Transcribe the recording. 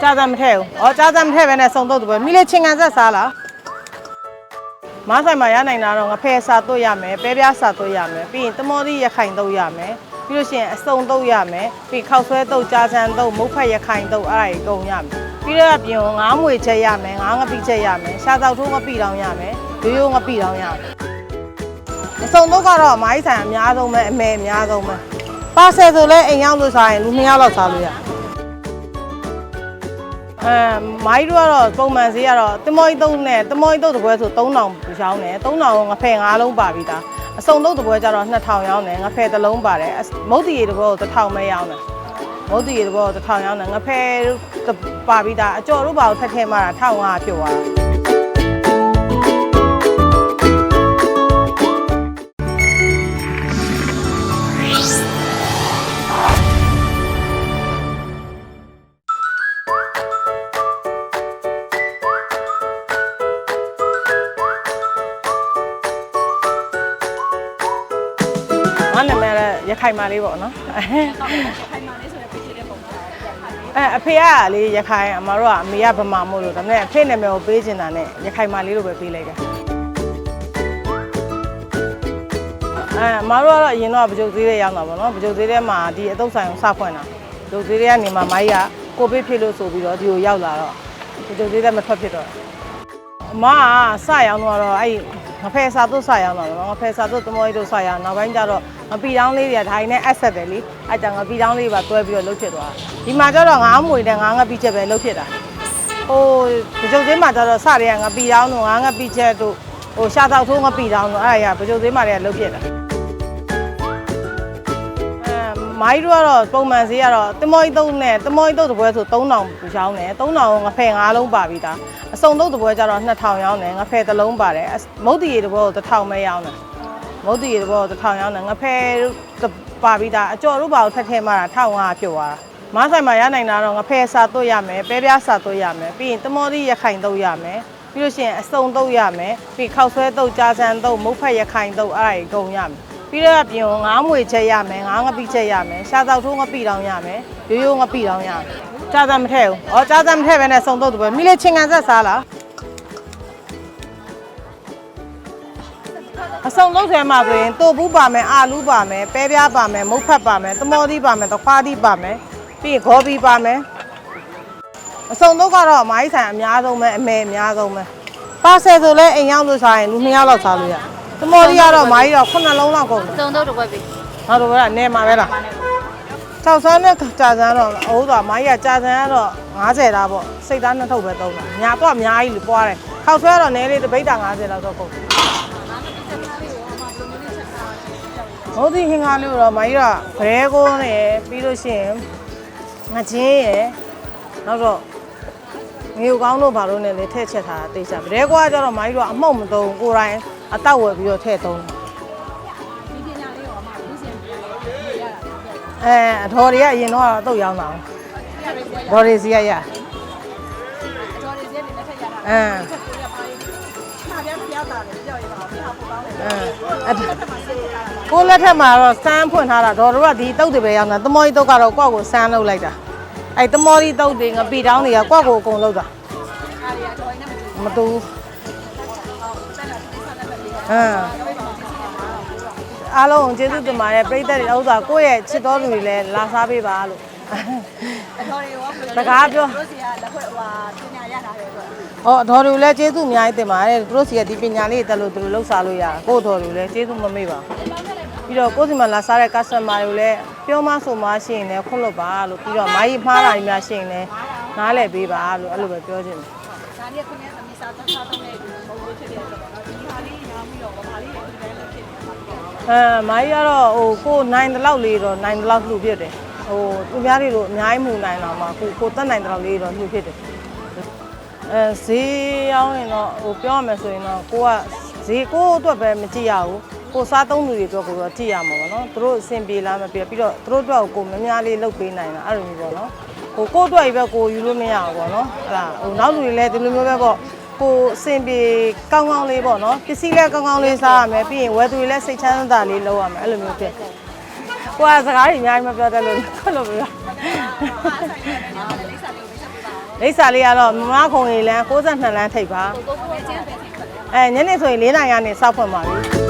ကြာစံမထည့်ဘူး။ဩကြာစံမထည့်ပဲနဲ့စုံတော့တပွဲမိလေးချင်းကန်ဆက်စားလား။မဆိုင်မှာရနိုင်တာတော့ငဖဲစာတို့ရမယ်ပဲပြားစာတို့ရမယ်ပြီးရင်တမောသီးရခိုင်တို့ရမယ်ပြီးလို့ရှိရင်အစုံတို့ရမယ်ပြီးခောက်ဆွဲတို့ကြာစံတို့မုတ်ဖက်ရခိုင်တို့အဲ့ဒါကြီးကုန်ရမယ်ပြီးတော့အပြင်ငါးမွေချက်ရမယ်ငါးငပိချက်ရမယ်ရှားသောက်ထိုးငပိတောင်ရမယ်ရိုးရိုးငပိတောင်ရမယ်အစုံတို့ကတော့အမိုင်းဆိုင်အများဆုံးပဲအမေအများဆုံးပဲပါဆယ်ဆိုလဲအိမ်ရောက်လို့စားရင်လူနှစ်ယောက်လောက်စားလို့ရတယ် အဲမိုင်းတို့ကတော့ပုံမှန်ဈေးကတော့တမောကြီးသုံးနဲ့တမောကြီးသုံးတစ်ပွဲဆို3000ရောင်းတယ်3000ငဖဲ5လုံးပါပြီဒါအစုံသုံးတစ်ပွဲကျတော့2000ရောင်းတယ်ငဖဲတစ်လုံးပါတယ်အစမုတ်တီရေတစ်ပွဲကို1000ပဲရောင်းတယ်မုတ်တီရေတစ်ပွဲကို1000ရောင်းတယ်ငဖဲပါပြီဒါအကြော်တို့ပါကိုထက်ထဲမှာ1500ဖြစ်သွားတာ ငါနာမည်လည်းရခိုင်မာလေးပေါ့နော်အဲအဖေကလေရခိုင်အမတို့ကအမေကဗမာမို့လို့ဒါပေမဲ့အဖေနာမည်ကိုပေးချင်တာနဲ့ရခိုင်မာလေးလို့ပဲပေးလိုက်တယ်အဲအမတို့ကတော့အရင်တော့ပကြုတ်သေးတဲ့ရောက်တာပေါ့နော်ပကြုတ်သေးတဲ့မှာဒီအတုပ်ဆိုင်ကိုစဖွင့်တာပကြုတ်သေးတဲ့ကနေမှမိုင်းကကိုဗစ်ဖြစ်လို့ဆိုပြီးတော့ဒီကိုရောက်လာတော့ပကြုတ်သေးတဲ့မထွက်ဖြစ်တော့အမကစရောင်းတော့တော့အဲ့ ငဖဲစာတို့စရောင်းတော့နော်ငဖဲစာတို့တမောကြီးတို့စရောင်းနောက်ပိုင်းကျတော့ငပီတောင်းလေးတွေကဒါရင်းနဲ့အဆက်တယ်လीအဲ့ကြောင့်ငပီတောင်းလေးပါတွဲပြီးတော့လှုပ်ဖြစ်သွားဒီမှာကျတော့ငါးမွေတဲ့ငါးငပီချက်ပဲလှုပ်ဖြစ်တာဟိုပကြုတ်သေးမှာကျတော့စတွေကငပီတောင်းတို့ငါးငပီချက်တို့ဟိုရှာသောက်ထိုးငပီတောင်းတို့အဲ့ဒါရပကြုတ်သေးမှာတွေကလှုပ်ဖြစ်တာအဲ မိုင်းတို့ကတော့ပုံမှန်ဈေးကတော့တမောကြီးသုံးနဲ့တမောကြီးသုံးတစ်ပွဲဆို3000ရောင်းတယ်3000ငဖဲ5လုံးပါပြီဒါအစုံသုံးတစ်ပွဲကျတော့2000ရောင်းတယ်ငဖဲတစ်လုံးပါတယ်အစမုတ်တီရေတစ်ပွဲကို1000ပဲရောင်းတယ်မုတ်တီရေတစ်ပွဲကို1000ရောင်းတယ်ငဖဲပါပြီဒါအကျော်တို့ပါကိုထက်ထဲမှာ1500ဖြစ်သွားတာမဆိုင်မှာရနိုင်တာတော့ငဖဲစာတို့ရမယ်ပဲပြားစာတို့ရမယ်ပြီးရင်တမောသီးရခိုင်တို့ရမယ်ပြီးလို့ရှိရင်အစုံတို့ရမယ်ပြီးခောက်ဆွဲတို့ကြာစံတို့မုတ်ဖက်ရခိုင်တို့အဲ့ဒါကြီးကုန်ရမယ် ပြီးတော့အပြင်ငါးမွေချက်ရမယ်ငါးငပိချက်ရမယ်ရှားသောက်ထိုးငပိတောင်ရမယ်ရိုးရိုးငပိတောင်ရမယ်ကြာစံမထည့်ဘူးဩကြာစံမထည့်ပဲနဲ့စုံတော့တပွဲမိလေးချင်းကန်ဆက်စားလားအစုံလုံးဆွဲမှာဆိုရင်တိုဘူးပါမယ်အာလူးပါမယ်ပဲပြားပါမယ်မုတ်ဖက်ပါမယ်တမောသီးပါမယ်တခွားသီးပါမယ်ပြီးရင်ဂေါ်ဘီပါမယ်အစုံတော့ကတော့အမိုင်းဆိုင်အများဆုံးပဲအမေအများဆုံးပဲပါဆယ်ဆိုလဲအိမ်ရောက်လို့စားရင်လူနှစ်ယောက်လောက်စားလို့ရတယ် တမောသီးကတော့မိုင်းတော့ခုနှစ်လုံးလောက်ကုန်တယ်စုံတော့တစ်ခွက်ပြီငါတို့ကနေမှာပဲလား၆ဆန်းနဲ့ကြာစန်းတော့အိုးတော့မိုင်းရကြာစန်းကတော့90တာပေါ့စိတ်သားနှစ်ထုပ်ပဲသုံးတာညာတော့အများကြီးလူပွားတယ်ခောက်ဆွဲတော့နည်းလေးတပိတ်တာ90လောက်တော့ကုန်ဟုတ်ဒီဟင်္ဂါလို့တော့မိုင်းရဘဲကုန်းနဲ့ပြီးလို့ရှိရင်ငချင်းရယ်နောက်တော့ငေကောင်းတို့ဘာလို့နဲ့လေထည့်ချက်ထားတာသိချာဘဲကွာကျတော့မိုင်းတို့အမှုန့်မသုံးကိုယ်တိုင် အတောက်ဝယ်ပြီးတော့ထည့်သုံးတယ်အဲအထော်တွေကအရင်တော့အတုတ်ရောင်းတာ။ဒေါ်တွေစီရရ။ဒေါ်တွေစီကနေလက်ထက်ရတာ။အင်း။မှာပြပြတာလေကြောက်ရပါအောင်။ဒီဟာပိုကောင်းတယ်။အင်း။ကိုလက်ထက်မှာတော့စမ်းဖွင့်ထားတာဒေါ်တို့ကဒီတုတ်တွေပဲရောင်းတာ။တမောကြီးတုတ်ကတော့ကိုယ့်ကိုစမ်းလုပ်လိုက်တာ။အဲတမောကြီးတုတ်တွေငပီတောင်းတွေကကိုယ့်ကိုအကုန်လုပ်တာ။မတူဘူး။ အင်း။အားလုံးကိုကျေးဇူးတင်ပါတယ်ပြိတ္တတွေဥစ္စာကိုယ့်ရဲ့ချစ်တော်လူတွေလည်းလာစားပေးပါလို့အတော်တွေကဘယ်လိုစကားပြောတို့စီကလက်ခွက်ဟွာပညာရတာတဲ့အတွက်ဟောအတော်တွေလည်းကျေးဇူးအများကြီးတင်ပါတယ်သူတို့စီကဒီပညာလေးတက်လို့သူတို့လှုပ်ရှားလို့ရကိုယ့်အတော်တွေလည်းကျေးဇူးမမေ့ပါဘူးပြီးတော့ကိုယ့်စီမှာလာစားတဲ့ customer တွေကိုလည်းပြောမဆိုမရှိရင်လည်းခွင့်လွတ်ပါလို့ပြီးတော့မာကြီးမှားတာတွေများရှိရင်လည်းနားလည်ပေးပါလို့အဲ့လိုပဲပြောချင်တယ်ဒါလေးကခုနကသမီးစားသားစားသုံးတဲ့ဒီဘုံလေးဖြစ်တဲ့အတွက်ပေါ့နော်ဒီဟာ လေးရောင်းပြီးတော့ဘာလေးဒီတိုင်းလေးဖြစ်နေတာပါအဲမာကြီးကတော့ဟိုကိုနိုင်တဲ့လောက်လေးတော့နိုင်တဲ့လောက်လှူဖြစ်တယ်ဟိုသူများတွေလို့အများကြီးမှုနိုင်တော့မှကိုကိုတက်နိုင်တဲ့လောက်လေးတော့လှူဖြစ်တယ်အဲဈေးရောက်ရင်တော့ဟိုပြောရမယ်ဆိုရင်တော့ကိုကဈေးကိုအတွက်ပဲမကြည့်ရဘူးကိုစားသုံးသူတွေအတွက်ကိုတော့ကြည့်ရမှာပေါ့နော်သူတို့အဆင်ပြေလားမပြေပြီးတော့သူတို့အတွက်ကိုမများလေးလုပ်ပေးနိုင်တာအဲ့လိုမျိုးပေါ့နော်ဟိုကိုအတွက်ကြီးပဲကိုယူလို့မရဘူးပေါ့နော်အဲ့ဒါဟိုနောက်လူတွေလည်းဒီလိုမျိုးပဲပေါ့ ကိုအဆင်ပြေကောင်းကောင်းလေးပေါ့နော်ပစ္စည်းလည်းကောင်းကောင်းလေးစားရမယ်ပြီးရင်ဝယ်သူတွေလည်းစိတ်ချမ်းသာလေးလုပ်ရမယ်အဲ့လိုမျိုးဖြစ်ကိုကစကားတွေအများကြီးမပြောတတ်လို့ခက်လို့ပြောလိမ့်စာလေးကိုမိတ်ဆက်ပေးပါဦးလိပ်စာလေးကတော့မမခုံရီလန်း62လန်းထိပ်ပါကိုကိုကိုချင်းပဲထိတ်ခတ်တယ်အဲညနေဆိုရင်၄နိုင်ရနေစောက်ဖွင့်ပါပြီ